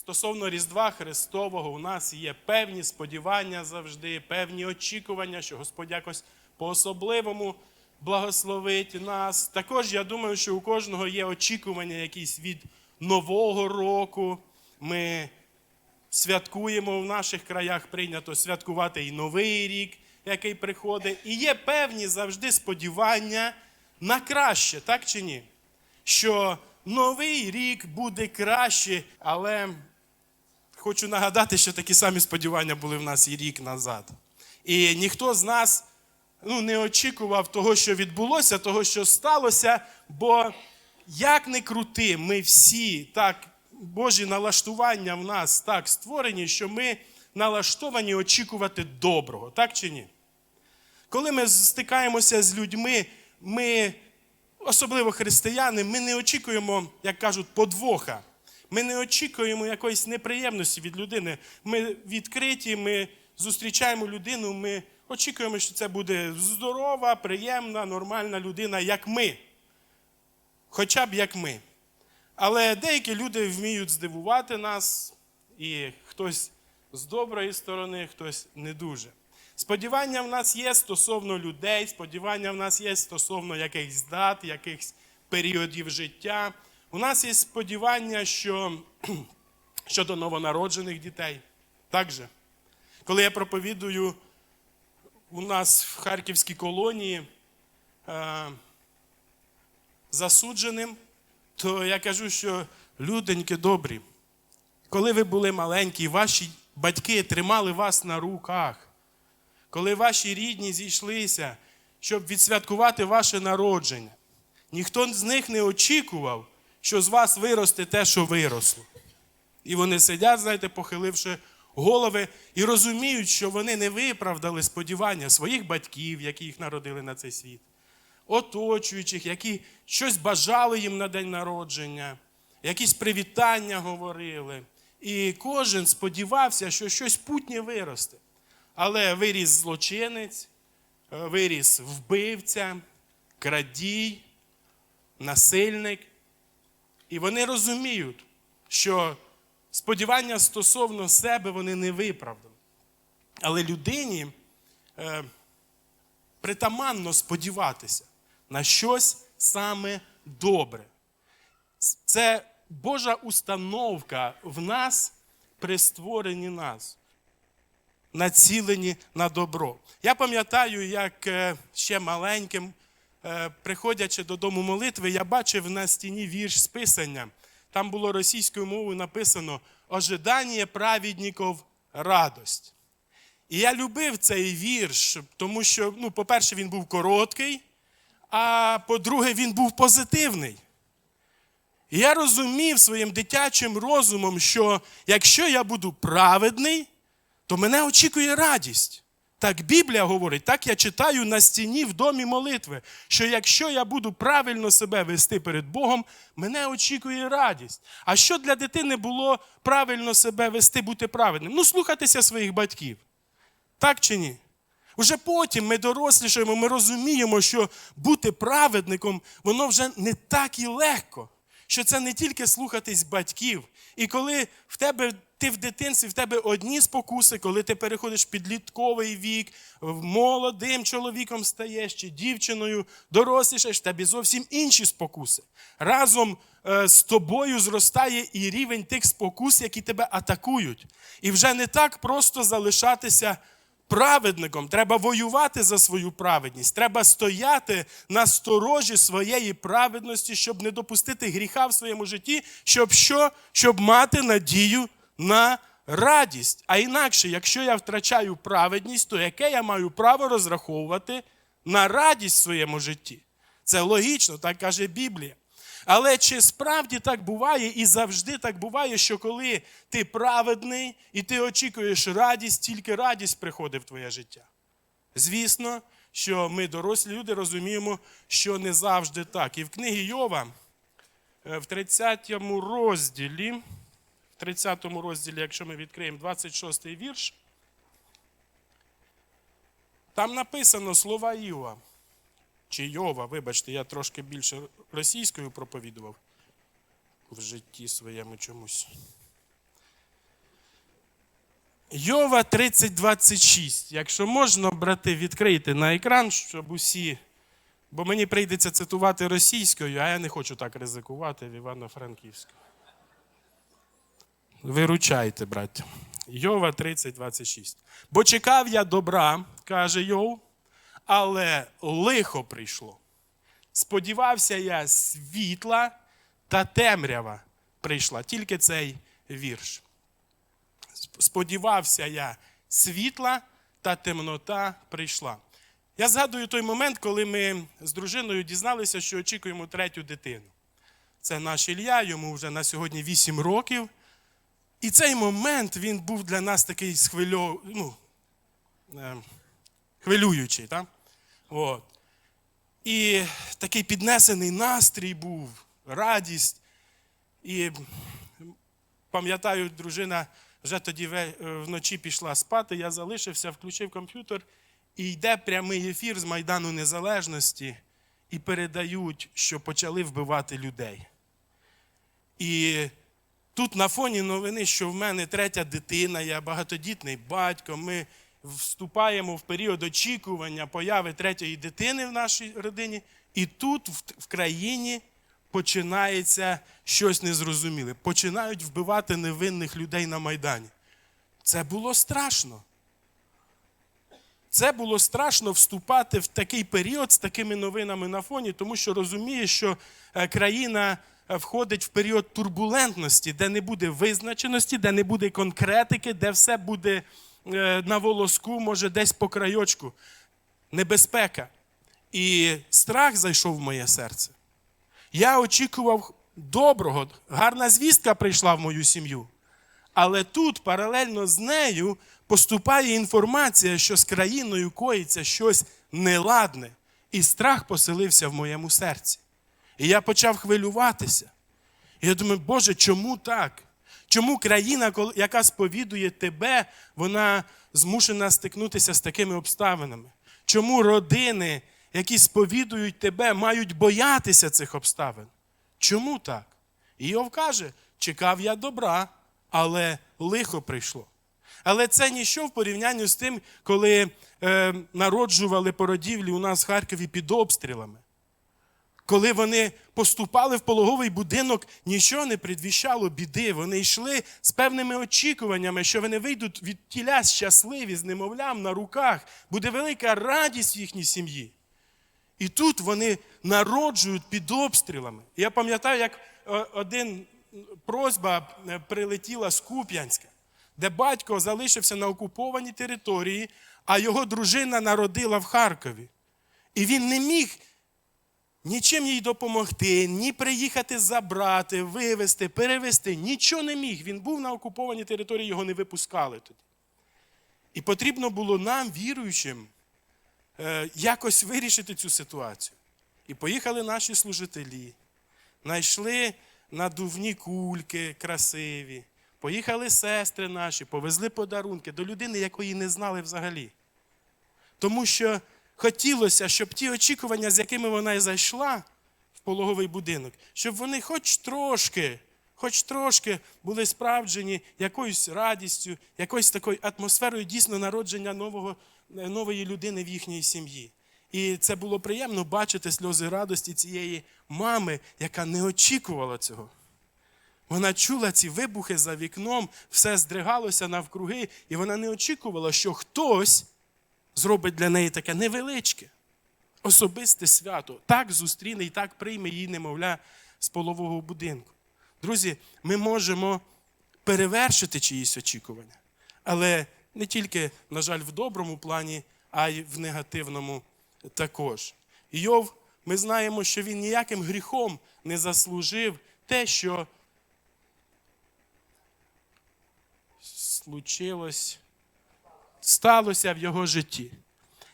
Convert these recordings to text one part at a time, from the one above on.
Стосовно Різдва Христового, у нас є певні сподівання завжди, певні очікування, що Господь якось по-особливому благословить нас. Також я думаю, що у кожного є очікування якісь від Нового року. Ми святкуємо в наших краях прийнято святкувати і Новий рік, який приходить. І є певні завжди сподівання на краще, так чи ні? Що новий рік буде краще, але хочу нагадати, що такі самі сподівання були в нас і рік назад. І ніхто з нас ну, не очікував того, що відбулося, того, що сталося, бо як не крути, ми всі так, Божі налаштування в нас так створені, що ми налаштовані очікувати доброго, так чи ні? Коли ми стикаємося з людьми, ми, особливо християни, ми не очікуємо, як кажуть, подвоха. Ми не очікуємо якоїсь неприємності від людини. Ми відкриті, ми зустрічаємо людину, ми очікуємо, що це буде здорова, приємна, нормальна людина, як ми. Хоча б як ми. Але деякі люди вміють здивувати нас, і хтось з доброї сторони, хтось не дуже. Сподівання в нас є стосовно людей, сподівання в нас є стосовно якихось дат, якихось періодів життя. У нас є сподівання, що щодо новонароджених дітей. Так. Коли я проповідую у нас в Харківській колонії е, засудженим, то я кажу, що люденьки добрі, коли ви були маленькі, ваші батьки тримали вас на руках, коли ваші рідні зійшлися, щоб відсвяткувати ваше народження, ніхто з них не очікував, що з вас виросте те, що виросло. І вони сидять, знаєте, похиливши голови, і розуміють, що вони не виправдали сподівання своїх батьків, які їх народили на цей світ, оточуючих, які щось бажали їм на день народження, якісь привітання говорили. І кожен сподівався, що щось путнє виросте. Але виріс злочинець, виріс вбивця, крадій, насильник. І вони розуміють, що сподівання стосовно себе вони не виправдали. Але людині е, притаманно сподіватися на щось саме добре. Це Божа установка в нас при створенні нас, націлені на добро. Я пам'ятаю, як е, ще маленьким, приходячи додому молитви, я бачив на стіні вірш з писання. Там було російською мовою написано Ожидання праведників радость. І я любив цей вірш, тому що, ну, по-перше, він був короткий, а по-друге, він був позитивний. І я розумів своїм дитячим розумом, що якщо я буду праведний, то мене очікує радість. Так Біблія говорить, так я читаю на стіні в домі молитви, що якщо я буду правильно себе вести перед Богом, мене очікує радість. А що для дитини було правильно себе вести, бути праведним? Ну, слухатися своїх батьків. Так чи ні? Уже потім ми дорослішаємо, ми розуміємо, що бути праведником, воно вже не так і легко. Що це не тільки слухатись батьків. І коли в тебе ти в дитинстві, в тебе одні спокуси, коли ти переходиш в підлітковий вік, молодим чоловіком стаєш чи дівчиною, дорослішаєш, в тебе зовсім інші спокуси. Разом е, з тобою зростає і рівень тих спокус, які тебе атакують. І вже не так просто залишатися праведником. Треба воювати за свою праведність. Треба стояти на сторожі своєї праведності, щоб не допустити гріха в своєму житті, щоб що? Щоб мати надію на радість. А інакше, якщо я втрачаю праведність, то яке я маю право розраховувати на радість в своєму житті? Це логічно, так каже Біблія. Але чи справді так буває і завжди так буває, що коли ти праведний і ти очікуєш радість, тільки радість приходить в твоє життя? Звісно, що ми, дорослі люди, розуміємо, що не завжди так. І в книгі Йова, е, в 30 розділі, 30 розділі, якщо ми відкриємо 26 вірш, там написано слова Іова чи Йова, вибачте, я трошки більше російською проповідував в житті своєму чомусь. Йова 3026. Якщо можна, брати, відкрийте на екран, щоб усі. Бо мені прийдеться цитувати російською, а я не хочу так ризикувати в Івано-Франківську. Виручайте, браття. Йова 3026. Бо чекав я добра, каже Йов, але лихо прийшло. Сподівався я світла та темрява прийшла. Тільки цей вірш. Сподівався я світла та темнота прийшла. Я згадую той момент, коли ми з дружиною дізналися, що очікуємо третю дитину. Це наш Ілля, йому вже на сьогодні 8 років. І цей момент він був для нас такий схвильо... ну, е, хвилюючий. Так? От. І такий піднесений настрій був, радість. І пам'ятаю, дружина вже тоді е, вночі пішла спати, я залишився, включив комп'ютер, і йде прямий ефір з Майдану Незалежності, і передають, що почали вбивати людей. І тут на фоні новини, що в мене третя дитина, я багатодітний батько. Ми вступаємо в період очікування появи третьої дитини в нашій родині. І тут в, країні починається щось незрозуміле. Починають вбивати невинних людей на Майдані. Це було страшно. Це було страшно вступати в такий період з такими новинами на фоні, тому що розуміє, що е, країна входить в період турбулентності, де не буде визначеності, де не буде конкретики, де все буде е, на волоску, може десь по крайочку. Небезпека. І страх зайшов в моє серце. Я очікував доброго, гарна звістка прийшла в мою сім'ю. Але тут паралельно з нею поступає інформація, що з країною коїться щось неладне, і страх поселився в моєму серці. І я почав хвилюватися. І я думаю, Боже, чому так? Чому країна, яка сповідує тебе, вона змушена стикнутися з такими обставинами? Чому родини, які сповідують тебе, мають боятися цих обставин? Чому так? І Йов каже: чекав я добра, але лихо прийшло. Але це ніщо в порівнянні з тим, коли е, народжували породівлі у нас в Харкові під обстрілами. Коли вони поступали в пологовий будинок, нічого не предвіщало біди. Вони йшли з певними очікуваннями, що вони вийдуть від тіля щасливі з немовлям на руках. Буде велика радість в їхній сім'ї. І тут вони народжують під обстрілами. Я пам'ятаю, як е, один просьба е, прилетіла з Куп'янська, де батько залишився на окупованій території, а його дружина народила в Харкові. І він не міг нічим їй допомогти, ні приїхати забрати, вивезти, перевезти. Нічого не міг. Він був на окупованій території, його не випускали тоді. І потрібно було нам, віруючим, е, якось вирішити цю ситуацію. І поїхали наші служителі, знайшли надувні кульки красиві, поїхали сестри наші, повезли подарунки до людини, якої не знали взагалі. Тому що хотілося, щоб ті очікування, з якими вона і зайшла в пологовий будинок, щоб вони хоч трошки, хоч трошки були справджені якоюсь радістю, якоюсь такою атмосферою дійсно народження нового, е, нової людини в їхній сім'ї. І це було приємно бачити сльози радості цієї мами, яка не очікувала цього. Вона чула ці вибухи за вікном, все здригалося навкруги, і вона не очікувала, що хтось зробить для неї таке невеличке, особисте свято. Так зустріне і так прийме її немовля з полового будинку. Друзі, ми можемо перевершити чиїсь очікування, але не тільки, на жаль, в доброму плані, а й в негативному також. Йов, ми знаємо, що він ніяким гріхом не заслужив те, що случилось сталося в його житті.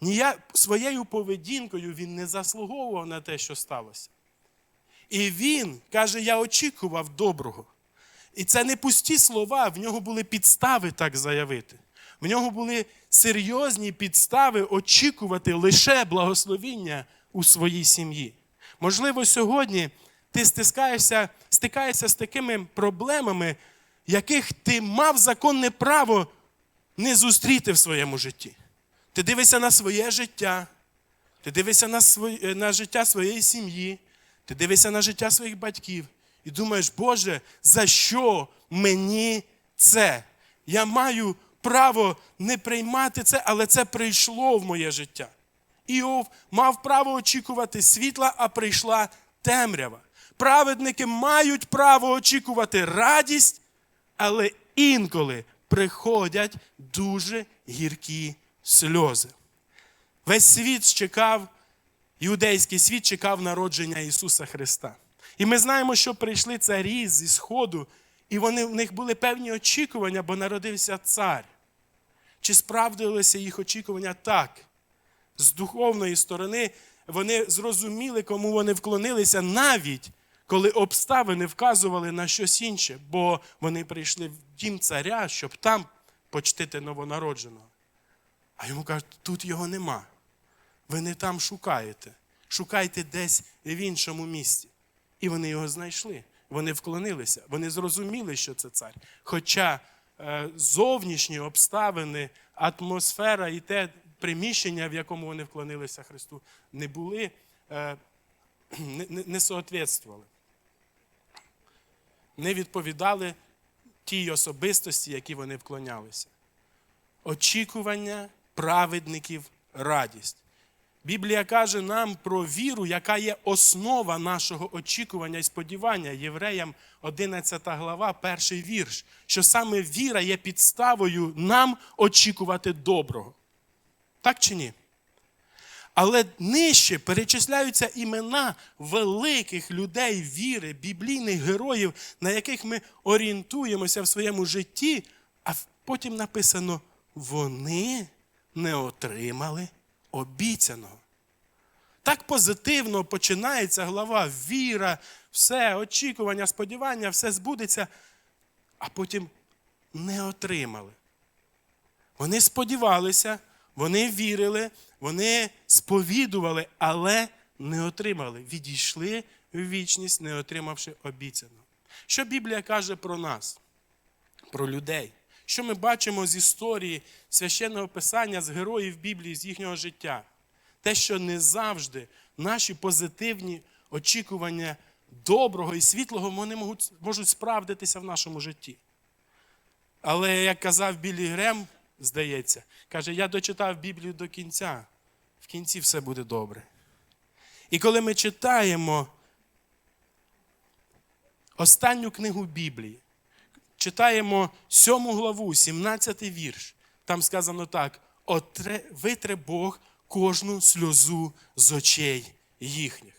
Нія... Своєю поведінкою він не заслуговував на те, що сталося. І він каже: Я очікував доброго. І це не пусті слова, в нього були підстави так заявити. В нього були серйозні підстави очікувати лише благословіння у своїй сім'ї. Можливо, сьогодні ти стискаєшся, стикаєшся з такими проблемами, яких ти мав законне право не зустріти в своєму житті. Ти дивишся на своє життя, ти дивишся на, своє, на життя своєї сім'ї, ти дивишся на життя своїх батьків і думаєш, Боже, за що мені це? Я маю право не приймати це, але це прийшло в моє життя. Іов мав право очікувати світла, а прийшла темрява. Праведники мають право очікувати радість, але інколи приходять дуже гіркі сльози. Весь світ чекав, іудейський світ чекав народження Ісуса Христа. І ми знаємо, що прийшли царі зі Сходу, і вони, в них були певні очікування, бо народився цар. Чи справдилися їх очікування так? З духовної сторони вони зрозуміли, кому вони вклонилися, навіть коли обставини вказували на щось інше, бо вони прийшли в дім царя, щоб там почтити новонародженого. А йому кажуть, тут його нема. Ви не там шукаєте. Шукайте десь в іншому місці. І вони його знайшли. Вони вклонилися, вони зрозуміли, що це цар. Хоча е, зовнішні обставини, атмосфера і те приміщення, в якому вони вклонилися Христу, не були, е, не, соответствували. Не відповідали тій особистості, які вони вклонялися. Очікування праведників радість. Біблія каже нам про віру, яка є основа нашого очікування і сподівання. Євреям 11 глава, перший вірш, що саме віра є підставою нам очікувати доброго. Так чи ні? Але нижче перечисляються імена великих людей віри, біблійних героїв, на яких ми орієнтуємося в своєму житті, а потім написано: вони не отримали обіцяного. Так позитивно починається глава, віра, все, очікування, сподівання, все збудеться, а потім не отримали. Вони сподівалися, вони вірили, вони сповідували, але не отримали. Відійшли в вічність, не отримавши обіцяного. Що Біблія каже про нас, про людей? Що ми бачимо з історії священного писання, з героїв Біблії, з їхнього життя? Те, що не завжди наші позитивні очікування доброго і світлого вони можуть, справдитися в нашому житті. Але, як казав Білі Грем, здається, каже, я дочитав Біблію до кінця, в кінці все буде добре. І коли ми читаємо останню книгу Біблії, читаємо 7 главу, 17 вірш, там сказано так: «Отре- витре Бог кожну сльозу з очей їхніх.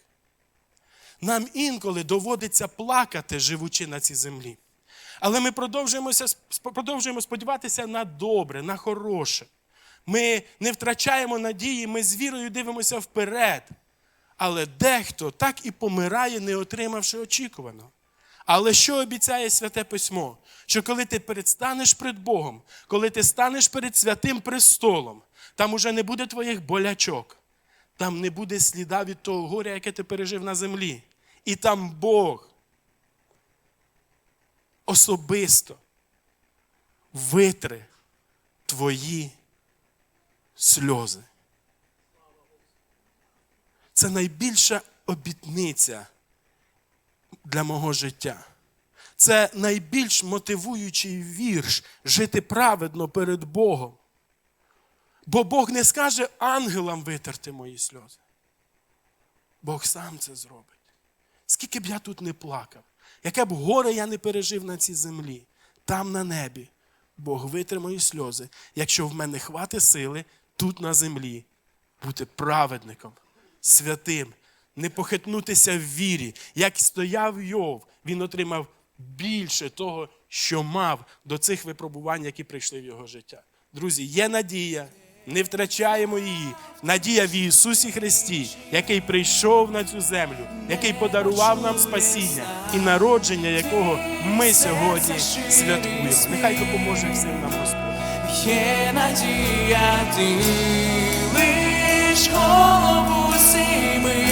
Нам інколи доводиться плакати, живучи на цій землі. Але ми продовжуємо сподіватися на добре, на хороше. Ми не втрачаємо надії, ми з вірою дивимося вперед. Але дехто так і помирає, не отримавши очікуваного. Але що обіцяє Святе Письмо? Що коли ти предстанеш перед Богом, коли ти станеш перед святим престолом, там уже не буде твоїх болячок, там не буде сліда від того горя, яке ти пережив на землі. І там Бог особисто витре твої сльози. Це найбільша обітниця для мого життя. Це найбільш мотивуючий вірш жити праведно перед Богом. Бо Бог не скаже ангелам витерти мої сльози. Бог сам це зробить. Скільки б я тут не плакав, яке б горе я не пережив на цій землі, там на небі, Бог витре мої сльози, якщо в мене хватить сили тут на землі бути праведником, святим, не похитнутися в вірі. Як стояв Йов, він отримав більше того, що мав до цих випробувань, які прийшли в його життя. Друзі, є надія. Не втрачаємо її. Надія в Ісусі Христі, який прийшов на цю землю, який подарував нам спасіння і народження, якого ми сьогодні святкуємо. Нехай допоможе всім нам Господь. Є надія, ти лиш голову сійми,